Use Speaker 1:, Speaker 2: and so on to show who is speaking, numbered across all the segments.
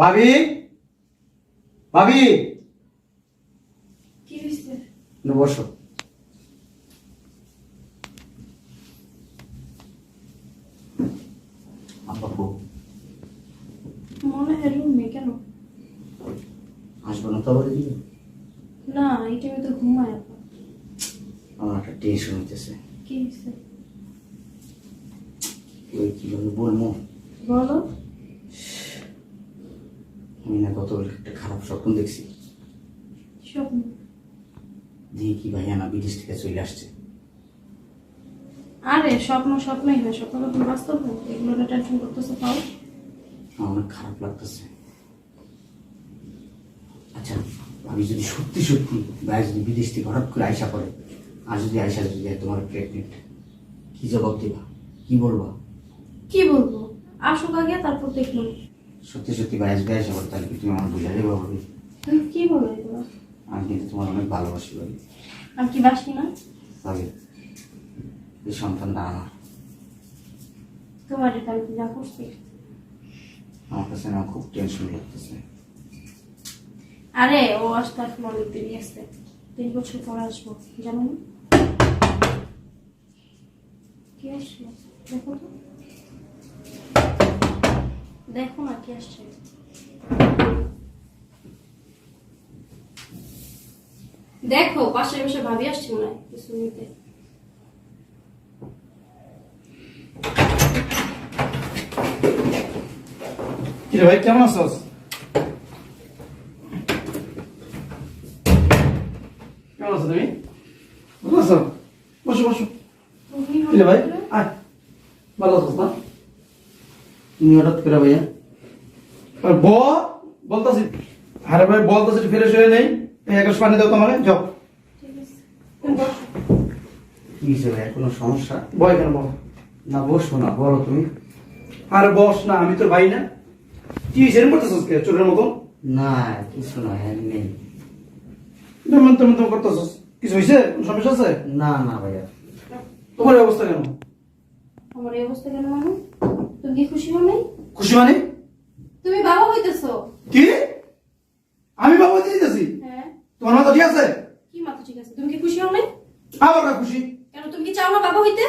Speaker 1: ভাবি? ভাবি?
Speaker 2: কি হয়েছে
Speaker 1: না, বসো।
Speaker 2: মনে হয় রুমে কেন?
Speaker 1: আসব না তো বলে দিবে
Speaker 2: না এই টাইমে তো ঘুমায় আপা।
Speaker 1: আমার একটা টেনশন হইতেছে।
Speaker 2: কি হয়েছে
Speaker 1: ওই বলব।
Speaker 2: বলো।
Speaker 1: আমি না একটা খারাপ স্বপ্ন দেখছি।
Speaker 2: স্বপ্ন?
Speaker 1: দিয়ে কি ভাইয়া না বিদেশ থেকে চলে আসছে।
Speaker 2: আরে স্বপ্ন স্বপ্নই হয়। স্বপ্ন কখন বাস্তব হয় এগুলো টেনশন করতেছে
Speaker 1: আমার অনেক খারাপ লাগতেছে। আচ্ছা আমি যদি সত্যি সত্যি ভাই যদি বিদেশ থেকে হঠাৎ করে আয়সা করে আর যদি আয়সা যদি যায় তোমার প্রেগনেন্ট কি জবাব দিবা? কি বলবা?
Speaker 2: কি বলব? আসুক আগে তারপর দেখলাম।
Speaker 1: সত্যি সত্যি বাইশ আয়সা করে তাহলে কি তুমি আমার বুঝা দেবে ভাবি
Speaker 2: তুমি কি বলো এগুলো?
Speaker 1: আমি কিন্তু তোমার অনেক ভালোবাসি ভাবি।
Speaker 2: আমি কি বাসি না?
Speaker 1: ভাবি এই সন্তানটা আমার।
Speaker 2: তোমার এটা আমি যা করছি।
Speaker 1: আমার কাছে না খুব টেনশন লাগতেছে।
Speaker 2: আরে ও আসতে এখন অনেক দেরি আসছে তিন বছর পরে আসব জানো না? কি আসলো? দেখো তো। দেখো না কি আসছে দেখো পাশে বসে ভাবি আসছে মনে হয় কিছু নিতে
Speaker 3: কিরে ভাই কেমন আছোস কেমন আছো তুমি ভালো আছো বসো বসো কিরে ভাই আয় ভালো আছোস না
Speaker 1: তুমি হঠাৎ করে ভাইয়া।
Speaker 3: আর ব বলতাছি। আরে ভাই বলতাছি ফ্রেশ হয়ে নেই। এক পানি দাও তোমারে যাও।
Speaker 1: কি ভাইয়া কোনো সমস্যা?
Speaker 3: বয় কেন বল।
Speaker 1: না বসবো না বলো তুমি।
Speaker 3: আরে বস না আমি তোর ভাই না। কি সেরকম করতেছিস কে চোরের মতন?
Speaker 1: না কিছু না হ্যাঁ নেই।
Speaker 3: তেমন তেমন তেমন করতেছিস কিছু হয়েছে কোনো সমস্যা আছে?
Speaker 1: না না ভাইয়া।
Speaker 3: তোমার অবস্থা কেন
Speaker 2: আমার এই অবস্থা কেন মানু? তুমি কি খুশি হও নাই?
Speaker 3: খুশি মানে?
Speaker 2: তুমি বাবা হইতেছো।
Speaker 3: কি? আমি বাবা দিতেছি
Speaker 2: হ্যাঁ।
Speaker 3: তোমার মাথা ঠিক আছে?
Speaker 2: কি মাথা ঠিক আছে? তুমি কি খুশি হও নাই?
Speaker 3: আবার না খুশি।
Speaker 2: কেন তুমি কি চাও না বাবা হইতে?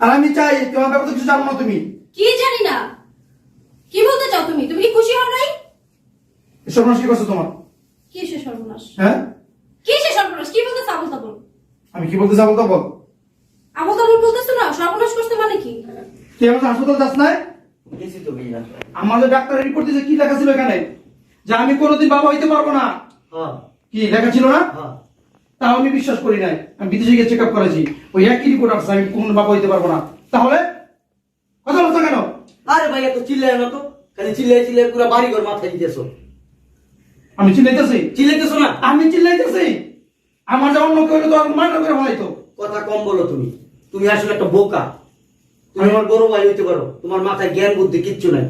Speaker 3: আর আমি চাই তোমার ব্যাপারে কিছু জানো না তুমি।
Speaker 2: কি জানি না। কি বলতে চাও তুমি? তুমি কি খুশি হও নাই?
Speaker 3: নষ্ট কি করছ তোমার?
Speaker 2: কি সে সর্বনাশ?
Speaker 3: হ্যাঁ?
Speaker 2: কি সে সর্বনাশ? কি বলতে আবল তাবল?
Speaker 3: আমি কি বলতে যাব তো বল
Speaker 2: আবল তাবল বলতেছো না সর্বনাশ করতে মানে কি?
Speaker 3: তুই আমার হাসপাতাল যাস নাই?
Speaker 1: গেছি তো ভাইয়া।
Speaker 3: আমাদের ডাক্তার রিপোর্ট দিয়েছে কি লেখা ছিল এখানে? যে আমি কোনোদিন বাবা হইতে পারব না।
Speaker 1: হ্যাঁ।
Speaker 3: কি লেখা ছিল না?
Speaker 1: হ্যাঁ।
Speaker 3: তাও আমি বিশ্বাস করি নাই। আমি বিদেশে গিয়ে চেক আপ করেছি। ওই একই রিপোর্ট আসছে আমি কোন বাবা হইতে পারব না। তাহলে? কথা বলছো কেন?
Speaker 4: আরে ভাই এত চিল্লাই না তো। খালি চিল্লাই চিল্লাই পুরো বাড়ি ঘর মাথায় দিতেছো।
Speaker 3: আমি চিল্লাইতেছি?
Speaker 4: চিল্লাইতেছো না?
Speaker 3: আমি চিল্লাইতেছি? আমার যেমন লোক হইলে তো আর মানা করে হয়তো
Speaker 4: কথা কম বলো তুমি। তুমি আসলে একটা বোকা। তুমি আমার বড় ভাই হইতে পারো। তোমার মাথায় জ্ঞান বুদ্ধি কিচ্ছু নাই।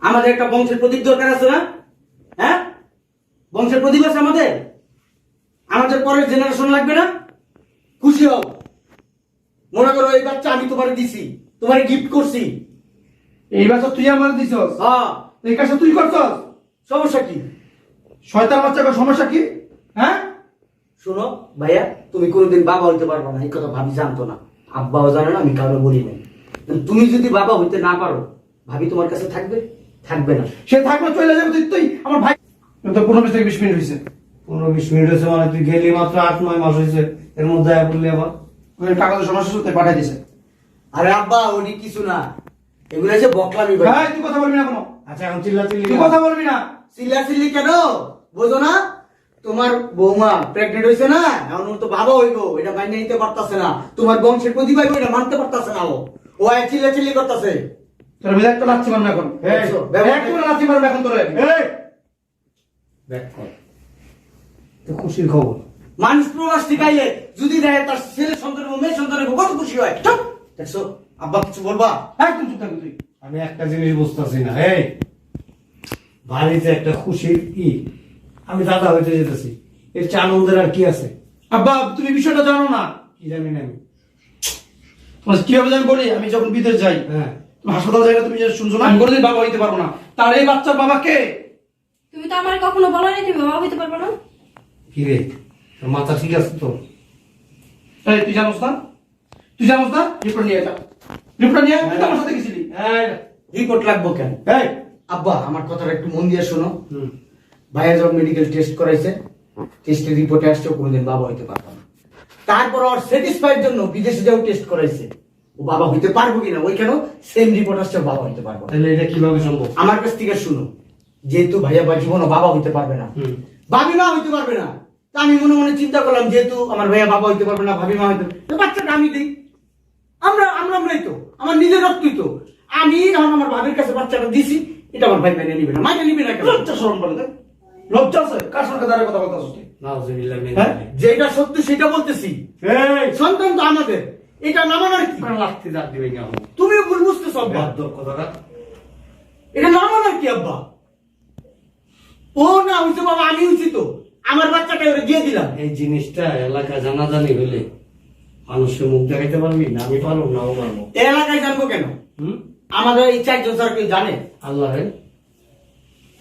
Speaker 4: আমাদের একটা বংশের প্রদীপ দরকার আছে না? হ্যাঁ? বংশের প্রদীপ আছে আমাদের? আমাদের পরের জেনারেশন লাগবে না? খুশি হও। মনে করো এই বাচ্চা আমি তোমারে দিছি। তোমারে গিফট করছি।
Speaker 3: এই বছর তুই আমার দিছস?
Speaker 4: হ্যাঁ।
Speaker 3: এই কাজটা তুই করছস?
Speaker 4: সমস্যা কি?
Speaker 3: শয়তান বাচ্চা সমস্যা কি? হ্যাঁ?
Speaker 4: শোনো ভাইয়া তুমি কোনোদিন বাবা হইতে পারবে না এই কথা ভাবি জানতো না। আব্বাও জানে না আমি কারও বলি নাই। তুমি যদি বাবা হইতে না পারো ভাবি তোমার কাছে থাকবে? থাকবে না।
Speaker 3: সে থাকলে চলে যাবে তুই তুই আমার ভাই তো পনেরো বিশ থেকে বিশ মিনিট হয়েছে
Speaker 5: পনেরো বিশ মিনিট হয়েছে মানে তুই গেলি মাত্র আট নয় মাস হয়েছে এর মধ্যে আয়া পড়লি আবার।
Speaker 3: ওই কাগজের সমস্যা সত্যি পাঠিয়ে দিছে।
Speaker 4: আরে আব্বা উনি কিছু না। এগুলো হচ্ছে বকলামি ভাই
Speaker 3: ভাই তুই কথা বলবি না কোনো।
Speaker 5: আচ্ছা এখন চিল্লা চিল্লি
Speaker 3: তুই কথা বলবি না।
Speaker 4: চিল্লা চিল্লি কেন? বোঝো না। তোমার বৌমা প্রেগনেন্ট হয়েছে না এখন ওর তো বাবা হইব এটা মাইনে নিতে পারতাছে না। তোমার বংশের প্রদীপ হইব এটা মানতে পারতাছে না ও। ও চিল্লা চিল্লি করতেছে।
Speaker 3: তোর বিধায়ক তো লাচ্ছি মারবে এখন?
Speaker 5: এই,
Speaker 3: একটু লাচ্ছি মারবে এখন তোর।
Speaker 5: খুশির খবর।
Speaker 4: মানুষ প্রবাস থেকে আইলে যদি দেয় তার ছেলে সন্তান এবং মেয়ে সন্তানের কত খুশি হয় চুপ! দেখছ? আব্বা কিছু বলবা?
Speaker 3: একদম চুপ থাকবি তুই।
Speaker 5: আমি একটা জিনিস বুঝতেছি না এই বাড়িতে একটা খুশির ই আমি দাদা হইতে যেতেছি। এর চা আনন্দের আর কি আছে?
Speaker 3: আব্বা তুমি বিষয়টা জানো না?
Speaker 5: কি জানি না আমি।
Speaker 3: তোমার কীভাবে আমি বলি আমি যখন বিদেশ যাই
Speaker 5: হ্যাঁ।
Speaker 3: তুমি হাসপাতাল জায়গা তুমি শুনছো না আমি কোনোদিন বাবা হইতে পারব না। তাহলে এই বাচ্চার বাবা কে?
Speaker 2: তুমি তো আমার কখনো বলো না তুমি বাবা হইতে পারবে না।
Speaker 5: কি রে? তোর মাথা ঠিক আছে তো?
Speaker 3: এই তুই জানোস না? তুই জানোস না? রিপোর্ট নিয়ে যা রিপোর্ট নিয়ে তুই তো আমার সাথে গেছিলি।
Speaker 4: হ্যাঁ রিপোর্ট লাগবো কেন?
Speaker 5: এই
Speaker 4: আব্বা আমার কথাটা একটু মন দিয়ে শোনো।
Speaker 5: হুম।
Speaker 4: ভাইয়া যখন মেডিকেল টেস্ট করাইছে টেস্টের রিপোর্টে আসছে কোনোদিন বাবা হইতে পারবে না। তারপর ওর স্যাটিসফাইড জন্য বিদেশে যাও টেস্ট করাইছে। ও বাবা হইতে পারব কিনা ওইখানেও সেম রিপোর্ট আসছে বাবা হইতে পারব
Speaker 5: তাহলে এটা কীভাবে সম্ভব?
Speaker 4: আমার কাছ থেকে শুনো যেহেতু ভাইয়া বা জীবনও বাবা হইতে পারবে না। ভাবি মা হইতে পারবে না। তা আমি মনে মনে চিন্তা করলাম যেহেতু আমার ভাইয়া বাবা হইতে পারবে না ভাবি মা হইতে পারবে বাচ্চাটা আমি দিই। আমরা আমরা আমরাই তো আমার নিজের রক্তই তো। আমি যখন আমার ভাবির কাছে বাচ্চাটা দিছি এটা আমার ভাই মেনে নিবে না। মাইনে নিবে না কেন?
Speaker 3: লজ্জা শরম বলে লজ্জা আছে? কার সঙ্গে দাঁড়িয়ে কথা বলতে? হ্যাঁ?
Speaker 4: যেটা সত্য সেটা বলতেছি।
Speaker 5: এই!
Speaker 4: সন্তান তো আমাদের। এটা না মানার কি
Speaker 5: দাঁত দিবে না
Speaker 4: তুমি ভুল বুঝতেছ আব্বা।
Speaker 5: কথাটা।
Speaker 4: এটা না মানার কি আব্বা? ও না হইছে বাবা আমি হইছি তো আমার বাচ্চাটা ওরে দিয়ে দিলাম।
Speaker 5: এই জিনিসটা এলাকা জানাজানি হইলে মানুষের মুখ দেখাইতে পারবি না? আমি পারব না ও পারব?
Speaker 4: এলাকায় জানব কেন? আমাদের এই চারজন স্যার কেউ জানে?
Speaker 5: আল্লাহ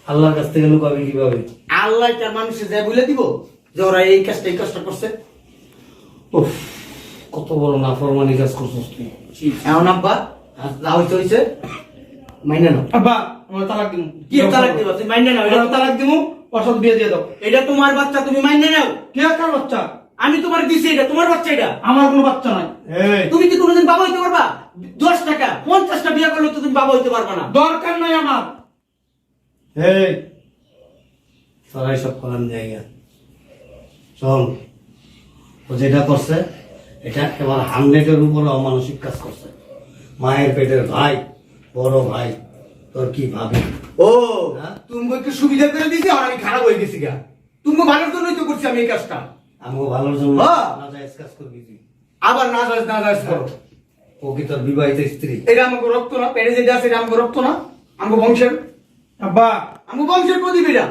Speaker 5: আল্লাহর কাছ থেকে লুকাবি কীভাবে?
Speaker 4: আল্লাহ তার মানুষে যায় বলে দিব যে ওরা এই কাজটা এই কাজটা করছে।
Speaker 5: উফ, কত বড় নাফরমানি কাজ করছিস তুই।
Speaker 4: এমন আব্বা যা হইতে হইছে মাইনে নাও।
Speaker 3: আব্বা আমার তালাক দিমু।
Speaker 4: কি তালাক দিবা? তুমি মাইনে নাও এটা
Speaker 3: তালাক দিমু সাথে বিয়ে দিয়ে দাও।
Speaker 4: এটা তোমার বাচ্চা তুমি মাইনে নাও।
Speaker 3: কে কার বাচ্চা?
Speaker 4: আমি তোমার দিছি এটা তোমার বাচ্চা এটা।
Speaker 3: আমার কোনো বাচ্চা নাই।
Speaker 5: এই।
Speaker 4: তুমি কি কোনোদিন বাবা হইতে পারবা? দশ টাকা পঞ্চাশটা বিয়ে করলে তো তুমি বাবা হইতে পারবা না।
Speaker 3: দরকার নাই আমার।
Speaker 5: এই তোরাই সব করার জায়গা। শোন ও যেটা করছে এটা একেবারে হান্ড্রেডের উপরে অমানসিক কাজ করছে। মায়ের পেটের ভাই বড় ভাই তোর কি ভাবি?
Speaker 4: ও
Speaker 5: হ্যাঁ?
Speaker 4: তুমি একটু সুবিধা করে দিছি আর আমি খারাপ হয়ে গেছি গা। তুমি ভালোর জন্যই তো করছি আমি এই কাজটা।
Speaker 5: আমিও ভালোর জন্য
Speaker 4: হ্যাঁ।
Speaker 5: নাজায়েজ কাজ করবি তুই
Speaker 4: আবার না যাস না যাস করো।
Speaker 5: ও কি তোর বিবাহিত স্ত্রী?
Speaker 4: এটা আমাকে রক্ত না পেটে যেটা আছে এটা আমাকে রক্ত না আমাকে বংশের
Speaker 3: আব্বা।
Speaker 4: আমাকে বংশের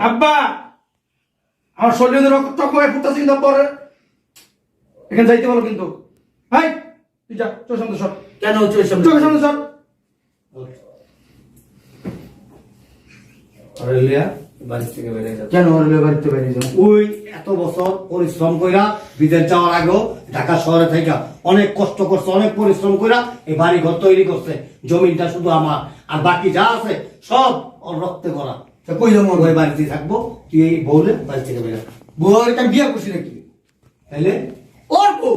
Speaker 3: আব্বা। আমার শরীরে রক্ত হয়ে কিন্তু পরে এখানে যাইতে পারো কিন্তু। হাই তুই যা সামনে সর।
Speaker 4: কেন
Speaker 3: চোখের সামনে? সর।
Speaker 5: অরেলিয়া বাড়ি থেকে বেরিয়ে যাবে
Speaker 4: কেন ওর বাড়িতে বেরিয়ে যাও
Speaker 5: ওই এত বছর পরিশ্রম কইরা বিদেশ যাওয়ার আগেও ঢাকা শহরে থেকে অনেক কষ্ট করছে অনেক পরিশ্রম কইরা এই বাড়ি ঘর তৈরি করছে। জমিটা শুধু আমার। আর বাকি যা আছে সব ওর রক্তে করা
Speaker 4: তা কই যাব
Speaker 5: ওই বাড়িতে থাকব? তুই এই বউলে বাড়ি থেকে বেরো
Speaker 4: বউর এটা বিয়ে করছি নাকি?
Speaker 5: তাইলে?
Speaker 4: ওর বউ।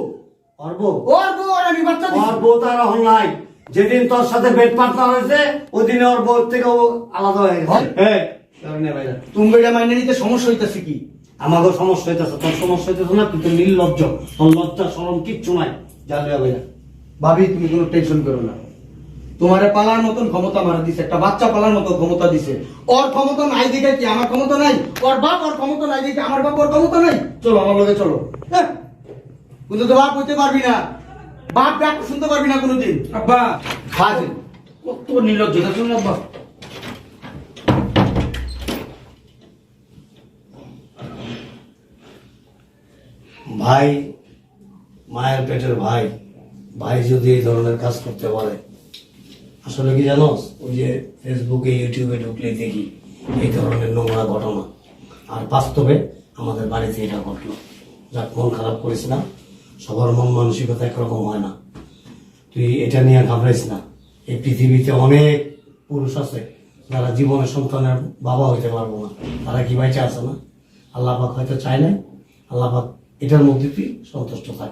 Speaker 5: ওর বউ?
Speaker 4: ওর বউ আর আমি বাচ্চা
Speaker 5: ওর বউ তার এখন নাই। যেদিন তোর সাথে বেড পার্টনার হয়েছে ওই দিনে ওর বউ থেকে ও আলাদা হয়ে গেছে।
Speaker 4: হ্যাঁ।
Speaker 5: তোর
Speaker 4: তুমি এটা মাইনে নিতে সমস্যা হইতেছে কি?
Speaker 5: আমাকেও সমস্যা হইতেছে তোর সমস্যা হইতেছে না? তুই তো নির্লজ্জ। তোর লজ্জা সরম কিচ্ছু নাই। জানলে হবে না
Speaker 4: ভাবি তুমি কোনো টেনশন করো না। তোমারে পালার মতন ক্ষমতা মারা দিছে একটা বাচ্চা পালার মতো ক্ষমতা দিছে। ওর ক্ষমতা নাই দেখে কি আমার ক্ষমতা নাই? ওর বাপ ওর ক্ষমতা নাই দেখে আমার বাপ ওর ক্ষমতা নাই? চলো আমার লগে চলো। হ্যাঁ। কিন্তু তো বাপ হইতে পারবি না। বাপ ডাক শুনতে পারবি না কোনোদিন।
Speaker 3: আব্বা।
Speaker 4: হাজির
Speaker 3: কত নির্লজ্জ দেখুন আব্বা।
Speaker 5: ভাই মায়ের পেটের ভাই ভাই যদি এই ধরনের কাজ করতে পারে আসলে কি জানো? ওই যে ফেসবুকে ইউটিউবে ঢুকলে দেখি এই ধরনের নোংরা ঘটনা। আর বাস্তবে আমাদের বাড়িতে এটা ঘটলো। যাক, মন খারাপ করিস না। সবার মন মানসিকতা একরকম হয় না। তুই এটা নিয়ে ঘাবড়াইস না। এই পৃথিবীতে অনেক পুরুষ আছে, যারা জীবনের সন্তানের বাবা হইতে পারব না। তারা কি বাইচে আছে না? আল্লাহ পাক হয়তো চায় না আল্লাহ পাক এটার মধ্যে তুই সন্তুষ্ট থাক।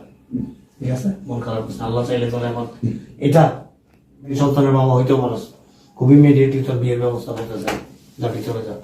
Speaker 5: ঠিক আছে? মন খারাপ করছে আল্লাহ চাইলে তোর এখন এটা সন্তানের বাবা হইতে পারস খুব ইমিডিয়েটলি তোর বিয়ের ব্যবস্থা করতে চাই যা চলে যা